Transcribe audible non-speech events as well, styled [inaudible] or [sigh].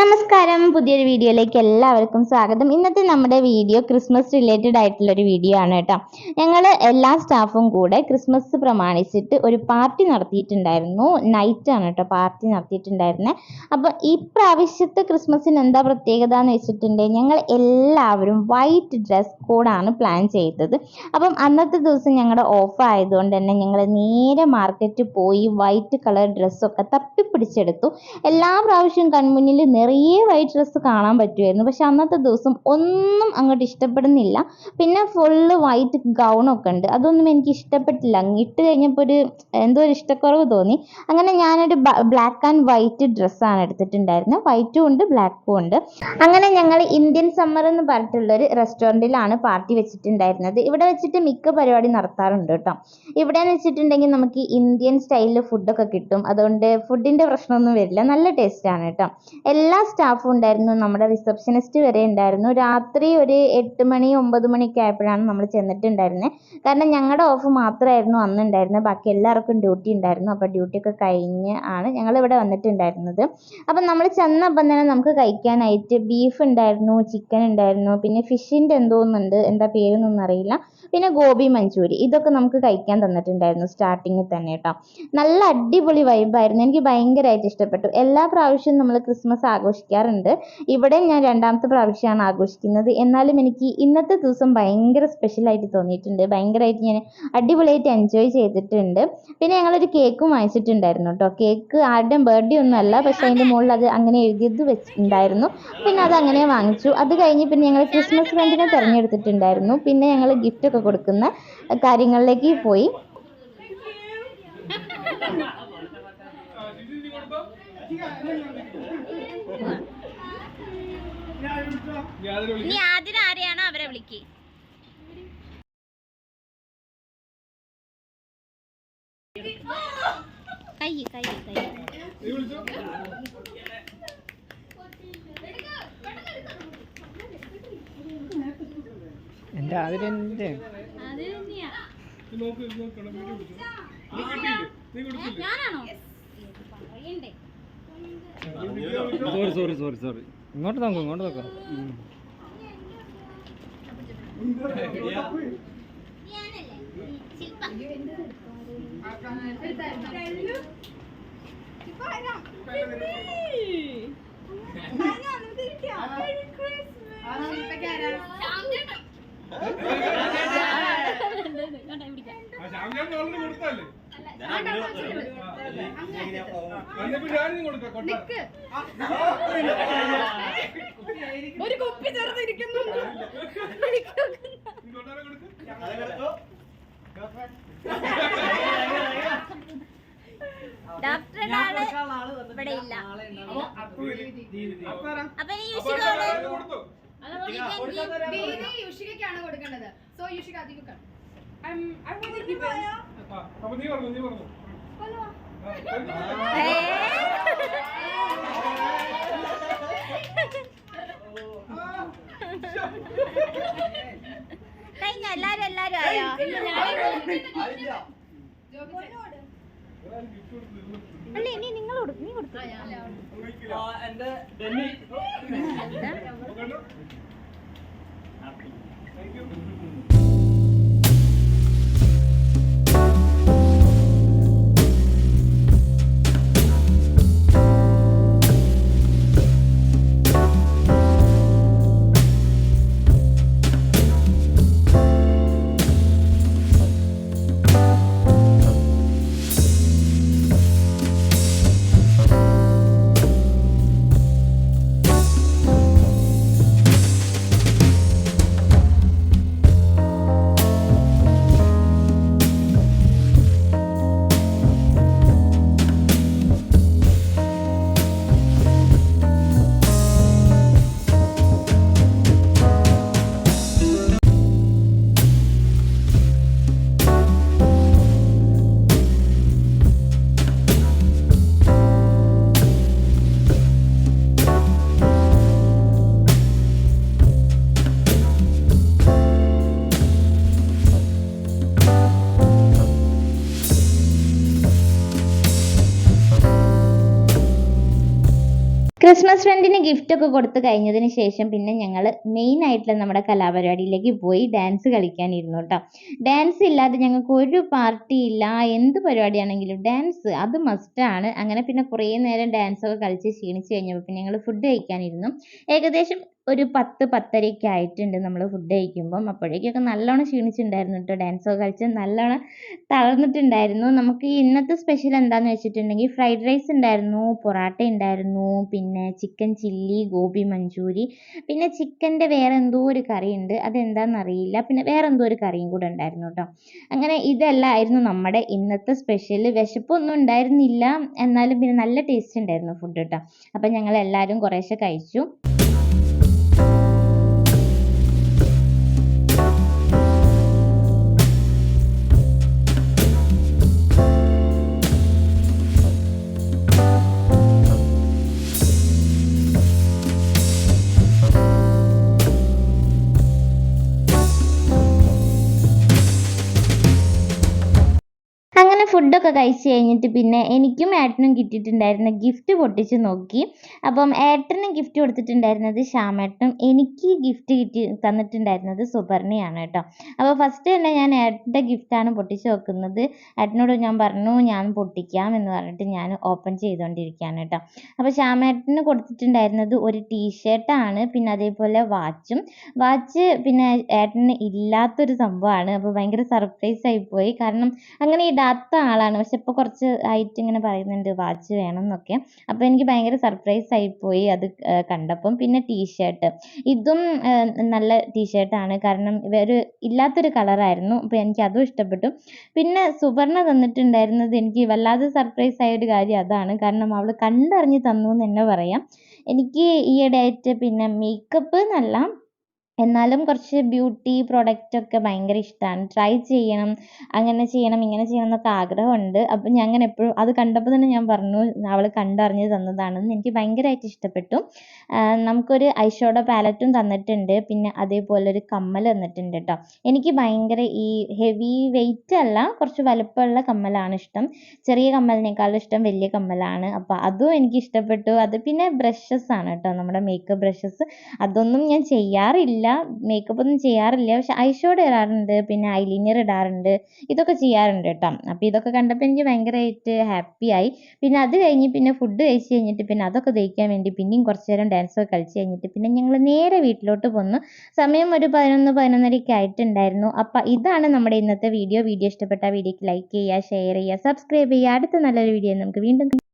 നമസ്കാരം. പുതിയൊരു വീഡിയോയിലേക്ക് എല്ലാവർക്കും സ്വാഗതം. ഇന്നത്തെ നമ്മുടെ വീഡിയോ ക്രിസ്മസ് റിലേറ്റഡ് ആയിട്ടുള്ള ഒരു വീഡിയോ ആണ് കേട്ടോ. ഞങ്ങൾ എല്ലാ സ്റ്റാഫും കൂടെ ക്രിസ്മസ് പ്രമാണിച്ചിട്ട് ഒരു പാർട്ടി നടത്തിയിട്ടുണ്ടായിരുന്നു. നൈറ്റ് ആണ് കേട്ടോ പാർട്ടി നടത്തിയിട്ടുണ്ടായിരുന്നത് അപ്പോൾ ഈ പ്രാവശ്യത്തെ ക്രിസ്മസിന് എന്താ പ്രത്യേകത എന്ന് വെച്ചിട്ടുണ്ടെങ്കിൽ ഞങ്ങൾ എല്ലാവരും വൈറ്റ് ഡ്രസ് കോഡാണ് പ്ലാൻ ചെയ്തത്. അപ്പം അന്നത്തെ ദിവസം ഞങ്ങളുടെ ഓഫ് ആയതുകൊണ്ട് തന്നെ ഞങ്ങൾ നേരെ മാർക്കറ്റ് പോയി വൈറ്റ് കളർ ഡ്രസ്സൊക്കെ തപ്പിപ്പിടിച്ചെടുത്തു. എല്ലാ പ്രാവശ്യവും കൺമുന്നിൽ നിറയെ വൈറ്റ് ഡ്രസ്സ് കാണാൻ പറ്റുമായിരുന്നു പക്ഷെ അന്നത്തെ ദിവസം ഒന്നും അങ്ങോട്ട് ഇഷ്ടപ്പെടുന്നില്ല. പിന്നെ ഫുള്ള് വൈറ്റ് ഗൗണൊക്കെ ഉണ്ട്. അതൊന്നും എനിക്ക് ഇഷ്ടപ്പെട്ടില്ല. ഇട്ട് കഴിഞ്ഞപ്പോൾ ഒരു എന്തോ ഒരു ഇഷ്ടക്കുറവ് തോന്നി. അങ്ങനെ ഞാനൊരു ബ്ലാക്ക് ആൻഡ് വൈറ്റ് ഡ്രസ്സാണ് എടുത്തിട്ടുണ്ടായിരുന്നത് വൈറ്റും ഉണ്ട് ബ്ലാക്കും ഉണ്ട്. അങ്ങനെ ഞങ്ങൾ ഇന്ത്യൻ സമ്മർ എന്ന് പറഞ്ഞിട്ടുള്ളൊരു റെസ്റ്റോറന്റിലാണ് പാർട്ടി വെച്ചിട്ടുണ്ടായിരുന്നത്. ഇവിടെ വെച്ചിട്ട് മിക്ക പരിപാടി നടത്താറുണ്ട് കേട്ടോ. ഇവിടെ എന്ന് വെച്ചിട്ടുണ്ടെങ്കിൽ നമുക്ക് ഇന്ത്യൻ സ്റ്റൈലിൽ ഫുഡൊക്കെ കിട്ടും. അതുകൊണ്ട് ഫുഡിന്റെ പ്രശ്നമൊന്നും വരില്ല. നല്ല ടേസ്റ്റാണ് കേട്ടോ. എല്ലാ സ്റ്റാഫും ഉണ്ടായിരുന്നു. നമ്മുടെ റിസപ്ഷനിസ്റ്റ് വരെ ഉണ്ടായിരുന്നു. രാത്രി ഒരു എട്ട് മണി ഒമ്പത് മണിയൊക്കെ ആയപ്പോഴാണ് നമ്മൾ ചെന്നിട്ടുണ്ടായിരുന്നത് കാരണം ഞങ്ങളുടെ ഓഫ് മാത്രമായിരുന്നു അന്നുണ്ടായിരുന്നത് ബാക്കി എല്ലാവർക്കും ഡ്യൂട്ടി ഉണ്ടായിരുന്നു. അപ്പോൾ ഡ്യൂട്ടിയൊക്കെ കഴിഞ്ഞ് ആണ് ഞങ്ങൾ ഇവിടെ വന്നിട്ടുണ്ടായിരുന്നത്. അപ്പം നമ്മൾ ചെന്നപ്പം തന്നെ നമുക്ക് കഴിക്കാനായിട്ട് ബീഫ് ഉണ്ടായിരുന്നു ചിക്കൻ ഉണ്ടായിരുന്നു പിന്നെ ഫിഷിന്റെ എന്തോന്നുണ്ട് എന്താ പേരൊന്നും അറിയില്ല. പിന്നെ ഗോബി മഞ്ചൂരി. ഇതൊക്കെ നമുക്ക് കഴിക്കാൻ തന്നിട്ടുണ്ടായിരുന്നു സ്റ്റാർട്ടിങ്ങിൽ തന്നെ കേട്ടോ. നല്ല അടിപൊളി വൈബായിരുന്നു എനിക്ക് ഭയങ്കരമായിട്ട് ഇഷ്ടപ്പെട്ടു. എല്ലാ പ്രാവശ്യവും നമ്മൾ ക്രിസ്മസ് ആഘോഷിക്കാറുണ്ട്. ഇവിടെ ഞാൻ രണ്ടാമത്തെ പ്രാവശ്യമാണ് ആഘോഷിക്കുന്നത്. എന്നാലും എനിക്ക് ഇന്നത്തെ ദിവസം ഭയങ്കര സ്പെഷ്യലായിട്ട് തോന്നിയിട്ടുണ്ട്. ഭയങ്കരമായിട്ട് ഞാൻ അടിപൊളിയായിട്ട് എൻജോയ് ചെയ്തിട്ടുണ്ട്. പിന്നെ ഞങ്ങളൊരു കേക്കും വാങ്ങിച്ചിട്ടുണ്ടായിരുന്നു കേട്ടോ. കേക്ക് ആരുടെയും ബർത്ത്ഡേ ഒന്നും അല്ല. പക്ഷേ അതിന്റെ മുകളിൽ അത് അങ്ങനെ എഴുതിയത് വെച്ചിട്ടുണ്ടായിരുന്നു പിന്നെ അത് അങ്ങനെ വാങ്ങിച്ചു. അത് കഴിഞ്ഞ് പിന്നെ ഞങ്ങൾ ക്രിസ്മസ് ഫ്രണ്ടിനെ തിരഞ്ഞെടുത്തിട്ടുണ്ടായിരുന്നു. പിന്നെ ഞങ്ങൾ ഗിഫ്റ്റ് ഒക്കെ കൊടുക്കുന്ന കാര്യങ്ങളിലേക്ക് പോയി. [laughs] നീ ആദ്യം ആരെയാണോ അവരെ വിളിക്ക്? കൈ കൈ കൈ. എന്റെ അതിലെന്റെ അത് തന്നെയാ. ഞാനാണോ? പറയണ്ടേ. സോറി സോറി സോറി സോറി ഇങ്ങോട്ട് നോക്കൂ ഇങ്ങോട്ട് നോക്കൂ. ശില്പ ഒരു കുപ്പി ചേർന്നിരിക്കുന്നു. ഡോക്ടറുടെ ആൾ ഇവിടെ ഇല്ല. അപ്പൊ ഇനി യൂഷിക്കോട് ദീദി യുഷികയ്ക്കാണ് കൊടുക്കേണ്ടത് സോ യുഷിക അധികം അപ്പൊ നീ പറഞ്ഞു നീ പറഞ്ഞു. കഴിഞ്ഞോ? എല്ലാരും എല്ലാരും ആയോ? അല്ല ഇനി നിങ്ങൾ കൊടുക്കും നീ കൊടുക്കും. എന്റെ ക്രിസ്മസ് ഫ്രണ്ടിന് ഗിഫ്റ്റ് ഒക്കെ കൊടുത്തു കഴിഞ്ഞതിന് ശേഷം പിന്നെ ഞങ്ങൾ മെയിൻ ആയിട്ടുള്ള നമ്മുടെ കലാപരിപാടിയിലേക്ക് പോയി ഡാൻസ് കളിക്കാനിരുന്നു കേട്ടോ ഡാൻസ് ഇല്ലാതെ ഞങ്ങൾക്ക് ഒരു പാർട്ടി ഇല്ല. എന്ത് പരിപാടിയാണെങ്കിലും ഡാൻസ് അത് മസ്റ്റാണ് അങ്ങനെ പിന്നെ കുറേ നേരം ഡാൻസ് ഒക്കെ കളിച്ച് ക്ഷീണിച്ച് കഴിഞ്ഞപ്പോൾ പിന്നെ ഞങ്ങൾ ഫുഡ് കഴിക്കാനിരുന്നു ഏകദേശം ഒരു പത്ത് പത്തരയൊക്കെ ആയിട്ടുണ്ട് നമ്മൾ ഫുഡ് കഴിക്കുമ്പം. അപ്പോഴേക്കൊക്കെ നല്ലോണം ക്ഷീണിച്ചിട്ടുണ്ടായിരുന്നു കേട്ടോ ഡാൻസോ കളിച്ച് നല്ലോണം തളർന്നിട്ടുണ്ടായിരുന്നു. നമുക്ക് ഇന്നത്തെ സ്പെഷ്യൽ എന്താണെന്ന് വെച്ചിട്ടുണ്ടെങ്കിൽ ഫ്രൈഡ് റൈസ് ഉണ്ടായിരുന്നു പൊറാട്ട ഉണ്ടായിരുന്നു പിന്നെ ചിക്കൻ ചില്ലി ഗോബി മഞ്ചൂരി പിന്നെ ചിക്കന്റെ വേറെ എന്തോ ഒരു കറി ഉണ്ട് അതെന്താണെന്ന് അറിയില്ല പിന്നെ വേറെ എന്തോ ഒരു കറിയും കൂടെ ഉണ്ടായിരുന്നു കേട്ടോ അങ്ങനെ ഇതെല്ലാമായിരുന്നു നമ്മുടെ ഇന്നത്തെ സ്പെഷ്യൽ വിശപ്പൊന്നും ഉണ്ടായിരുന്നില്ല എന്നാലും പിന്നെ നല്ല ടേസ്റ്റ് ഉണ്ടായിരുന്നു ഫുഡ് കേട്ടോ അപ്പം ഞങ്ങൾ എല്ലാവരും കുറേശ്ശെ കഴിച്ചു. ഫുഡൊക്കെ കഴിച്ച് കഴിഞ്ഞിട്ട് പിന്നെ എനിക്കും ഏട്ടനും കിട്ടിയിട്ടുണ്ടായിരുന്ന ഗിഫ്റ്റ് പൊട്ടിച്ച് നോക്കി. അപ്പം ഏട്ടനും ഗിഫ്റ്റ് കൊടുത്തിട്ടുണ്ടായിരുന്നത് ശ്യാമേട്ടനും. എനിക്ക് ഗിഫ്റ്റ് കിട്ടി തന്നിട്ടുണ്ടായിരുന്നത് സുപർണയാണ് കേട്ടോ. അപ്പോൾ ഫസ്റ്റ് തന്നെ ഞാൻ ഏട്ടന്റെ ഗിഫ്റ്റാണ് പൊട്ടിച്ച് നോക്കുന്നത് ഏട്ടനോട് ഞാൻ പറഞ്ഞു ഞാൻ പൊട്ടിക്കാം എന്ന് പറഞ്ഞിട്ട് ഞാൻ ഓപ്പൺ ചെയ്തുകൊണ്ടിരിക്കുകയാണ് കേട്ടോ. അപ്പോൾ ശ്യാമേട്ടന് കൊടുത്തിട്ടുണ്ടായിരുന്നത് ഒരു ടീഷർട്ടാണ് പിന്നെ അതേപോലെ വാച്ചും വാച്ച് പിന്നെ ഏട്ടന് ഇല്ലാത്തൊരു സംഭവമാണ്. അപ്പോൾ ഭയങ്കര സർപ്രൈസ് ആയിപ്പോയി കാരണം അങ്ങനെ ഇടാത്ത ആളാണ്. പക്ഷെ ഇപ്പോൾ കുറച്ച് ആയിട്ട് ഇങ്ങനെ പറയുന്നുണ്ട് വാച്ച് വേണം എന്നൊക്കെ അപ്പോൾ എനിക്ക് ഭയങ്കര സർപ്രൈസ് ആയിപ്പോയി അത് കണ്ടപ്പം. പിന്നെ ടീഷർട്ട് ഇതും നല്ല നല്ല ടീഷർട്ടാണ് കാരണം ഒരു ഇല്ലാത്തൊരു കളറായിരുന്നു അപ്പോൾ എനിക്ക് അതും ഇഷ്ടപ്പെട്ടു. പിന്നെ സുവർണ തന്നിട്ടുണ്ടായിരുന്നത് എനിക്ക് വല്ലാതെ സർപ്രൈസ് ആയ ഒരു കാര്യം അതാണ്. കാരണം അവൾ കണ്ടറിഞ്ഞ് തന്നു എന്ന് തന്നെ പറയാം. എനിക്ക് ഈയിടെയായിട്ട് പിന്നെ മേക്കപ്പ് എന്നല്ല എന്നാലും കുറച്ച് ബ്യൂട്ടി പ്രോഡക്റ്റ് ഒക്കെ ഭയങ്കര ഇഷ്ടമാണ് ട്രൈ ചെയ്യണം അങ്ങനെ ചെയ്യണം ഇങ്ങനെ ചെയ്യണം എന്നൊക്കെ ആഗ്രഹമുണ്ട്. അപ്പം ഞാൻ അങ്ങനെ എപ്പോഴും അത് കണ്ടപ്പോൾ തന്നെ ഞാൻ പറഞ്ഞു അവൾ കണ്ടറിഞ്ഞ് തന്നതാണെന്ന് എനിക്ക് ഭയങ്കരമായിട്ട് ഇഷ്ടപ്പെട്ടു. നമുക്കൊരു ഐഷോഡോ പാലറ്റും തന്നിട്ടുണ്ട്. പിന്നെ അതേപോലെ ഒരു കമ്മൽ തന്നിട്ടുണ്ട് കേട്ടോ എനിക്ക് ഭയങ്കര ഈ ഹെവി വെയിറ്റ് അല്ല കുറച്ച് വലുപ്പമുള്ള കമ്മലാണ് ഇഷ്ടം. ചെറിയ കമ്മലിനേക്കാളും ഇഷ്ടം വലിയ കമ്മലാണ്. അപ്പോൾ അതും എനിക്ക് ഇഷ്ടപ്പെട്ടു. അത് പിന്നെ ബ്രഷസ് ആണ് കേട്ടോ നമ്മുടെ മേക്കപ്പ് ബ്രഷസ് അതൊന്നും ഞാൻ ചെയ്യാറില്ല. മേക്കപ്പ് ഒന്നും ചെയ്യാറില്ല. പക്ഷെ ഐഷോഡ് ഇടാറുണ്ട് പിന്നെ ഐലൈനർ ഇടാറുണ്ട്. ഇതൊക്കെ ചെയ്യാറുണ്ട് കേട്ടോ. അപ്പോൾ ഇതൊക്കെ കണ്ടപ്പോൾ എനിക്ക് ഭയങ്കരമായിട്ട് ഹാപ്പിയായി പിന്നെ അത് കഴിഞ്ഞ് പിന്നെ ഫുഡ് കഴിച്ച് കഴിഞ്ഞിട്ട് പിന്നെ അതൊക്കെ തേക്കാൻ വേണ്ടി പിന്നെയും കുറച്ച് നേരം ഡാൻസ് ഒക്കെ കളിച്ച് കഴിഞ്ഞിട്ട് പിന്നെ ഞങ്ങൾ നേരെ വീട്ടിലോട്ട് പോന്നു. സമയം ഒരു പതിനൊന്ന് പതിനൊന്നരയൊക്കെ ആയിട്ടുണ്ടായിരുന്നു. അപ്പം ഇതാണ് നമ്മുടെ ഇന്നത്തെ വീഡിയോ വീഡിയോ ഇഷ്ടപ്പെട്ട വീഡിയോക്ക് ലൈക്ക് ചെയ്യുക ഷെയർ ചെയ്യുക സബ്സ്ക്രൈബ് ചെയ്യുക. അടുത്ത നല്ലൊരു വീഡിയോ നമുക്ക് വീണ്ടും